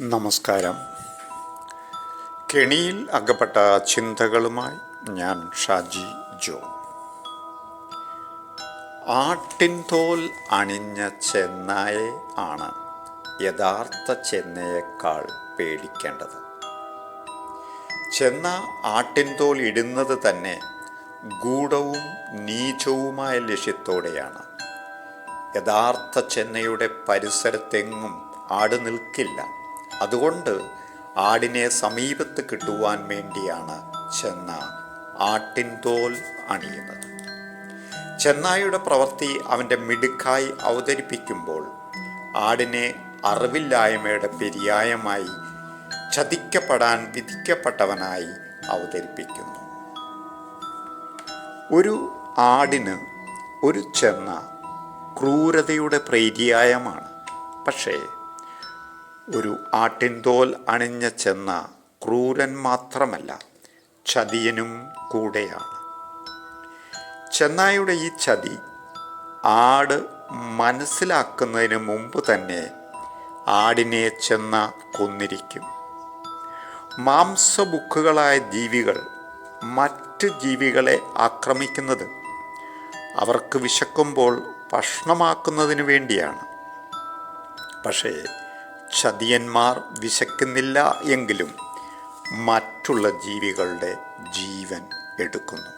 നമസ്കാരം. കെണിയിൽ അകപ്പെട്ട ചിന്തകളുമായി ഞാൻ ഷാജി ജോ. ആട്ടിൻ തോൽ അണിഞ്ഞ ചെന്നായെ ആണ് യഥാർത്ഥ ചെന്നയേക്കാൾ പേടിക്കേണ്ടത്. ചെന്ന ആട്ടിൻ തോൽ ഇടുന്നത് തന്നെ ഗൂഢവും നീചവുമായ ലക്ഷ്യത്തോടെയാണ്. യഥാർത്ഥ ചെന്നയുടെ പരിസരത്തെങ്ങും ആട് നിൽക്കില്ല. അതുകൊണ്ട് ആടിനെ സമീപത്ത് കിട്ടുവാൻ വേണ്ടിയാണ് ചെന്ന ആട്ടിൻ തോൽ അണിയുന്നത്. ചെന്നായുടെ പ്രവൃത്തി അവന്റെ മിടുക്കായി അവതരിപ്പിക്കുമ്പോൾ ആടിനെ അറിവില്ലായ്മയുടെ പര്യായമായി ചതിക്കപ്പെടാൻ വിധിക്കപ്പെട്ടവനായി അവതരിപ്പിക്കുന്നു. ഒരു ആടിന് ഒരു ചെന്ന ക്രൂരതയുടെ പ്രേര്യായമാണ്. പക്ഷേ ഒരു ആട്ടിൻതോൽ അണിഞ്ഞ ചെന്ന ക്രൂരൻ മാത്രമല്ല ചതിയനും കൂടെയാണ്. ചെന്നായുടെ ഈ ചതി ആട് മനസ്സിലാക്കുന്നതിന് മുമ്പ് തന്നെ ആടിനെ ചെന്ന കൊന്നിരിക്കും. മാംസബുക്കുകളായ ജീവികൾ മറ്റ് ജീവികളെ ആക്രമിക്കുന്നത് അവർക്ക് വിശക്കുമ്പോൾ ഭക്ഷണമാക്കുന്നതിന് വേണ്ടിയാണ്. പക്ഷേ ചതിയന്മാർ വിശക്കുന്നില്ല എങ്കിലും മറ്റുള്ള ജീവികളുടെ ജീവൻ എടുക്കുന്നു.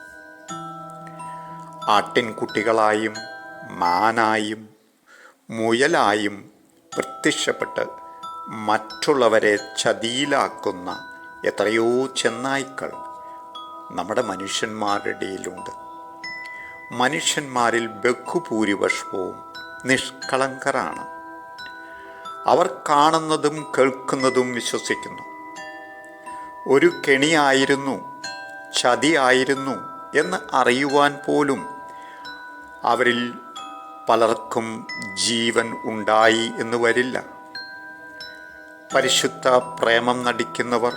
ആട്ടിൻകുട്ടികളായും മാനായും മുയലായും പ്രത്യക്ഷപ്പെട്ട് മറ്റുള്ളവരെ ചതിയിലാക്കുന്ന എത്രയോ ചെന്നായ്ക്കൾ നമ്മുടെ മനുഷ്യന്മാരുടെ ഇടയിലുണ്ട്. മനുഷ്യന്മാരിൽ ബഹുഭൂരിപക്ഷവും നിഷ്കളങ്കരാണ്. അവർ കാണുന്നതും കേൾക്കുന്നതും വിശ്വസിക്കുന്നു. ഒരു കെണിയായിരുന്നു ചതിയായിരുന്നു എന്ന് അറിയുവാൻ പോലും അവരിൽ പലർക്കും ജീവൻ ഉണ്ടായി എന്ന് വരില്ല. പരിശുദ്ധ പ്രേമം നടിക്കുന്നവർ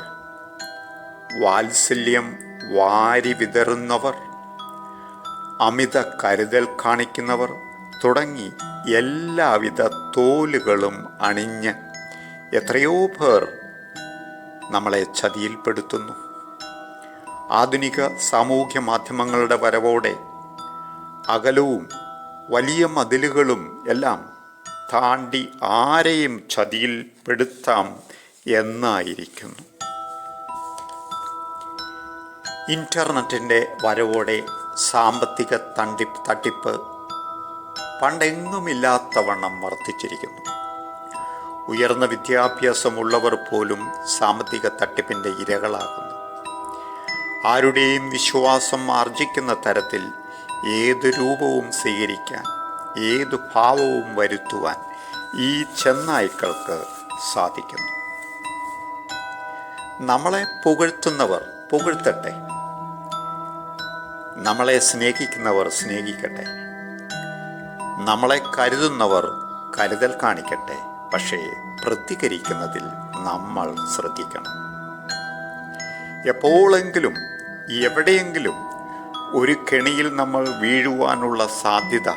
വാത്സല്യം വാരി വിതറുന്നവർ അമിത കരുതൽ കാണിക്കുന്നവർ തുടങ്ങി എല്ലാവിധ തോലുകളും അണിഞ്ഞ് എത്രയോ പേർ നമ്മളെ ചതിയിൽപ്പെടുത്തുന്നു. ആധുനിക സാമൂഹ്യ മാധ്യമങ്ങളുടെ വരവോടെ അകലവും വലിയ മതിലുകളും എല്ലാം താണ്ടി ആരെയും ചതിയിൽപ്പെടുത്താം എന്നായിരിക്കുന്നു. ഇന്റർനെറ്റിന്റെ വരവോടെ സാമ്പത്തിക തണ്ടി തട്ടിപ്പ് പണ്ടെങ്ങുമില്ലാത്തവണ്ണം വർദ്ധിച്ചിരിക്കുന്നു. ഉയർന്ന വിദ്യാഭ്യാസമുള്ളവർ പോലും സാമ്പത്തിക തട്ടിപ്പിന്റെ ഇരകളാകുന്നു. ആരുടെയും വിശ്വാസം ആർജിക്കുന്ന തരത്തിൽ ഏത് രൂപവും സ്വീകരിക്കാൻ ഏത് ഭാവവും വരുത്തുവാൻ ഈ ചെന്നായ്ക്കൾക്ക് സാധിക്കുന്നു. നമ്മളെ പുകഴ്ത്തുന്നവർ പുകഴ്ത്തട്ടെ. നമ്മളെ സ്നേഹിക്കുന്നവർ സ്നേഹിക്കട്ടെ. നമ്മളെ കരുതുന്നവർ കരുതൽ കാണിക്കട്ടെ പക്ഷേ പ്രതികരിക്കുന്നതിൽ നമ്മൾ ശ്രദ്ധിക്കണം. എപ്പോഴെങ്കിലും എവിടെയെങ്കിലും ഒരു കെണിയിൽ നമ്മൾ വീഴുവാനുള്ള സാധ്യത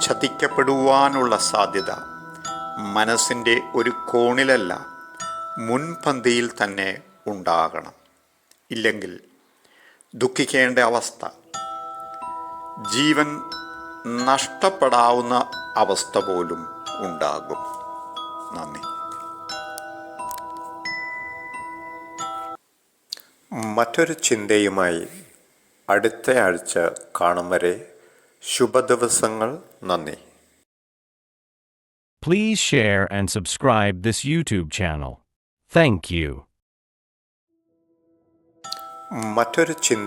ചതിക്കപ്പെടുവാനുള്ള സാധ്യത മനസ്സിന്റെ ഒരു കോണിലല്ല മുൻപന്തിയിൽ തന്നെ ഉണ്ടാകണം. ഇല്ലെങ്കിൽ ദുഃഖിക്കേണ്ട അവസ്ഥ. ജീവൻ നഷ്ടപ്പെടാവുന്ന അവസ്ഥ പോലും ഉണ്ടാകും നന്ദി മറ്റൊരു ചിന്തയുമായി അടുത്ത ആഴ്ച കാണും വരെ ശുഭദിവസങ്ങൾ നന്ദി Please share and subscribe this YouTube channel. Thank you. മറ്റൊരു ചിന്ത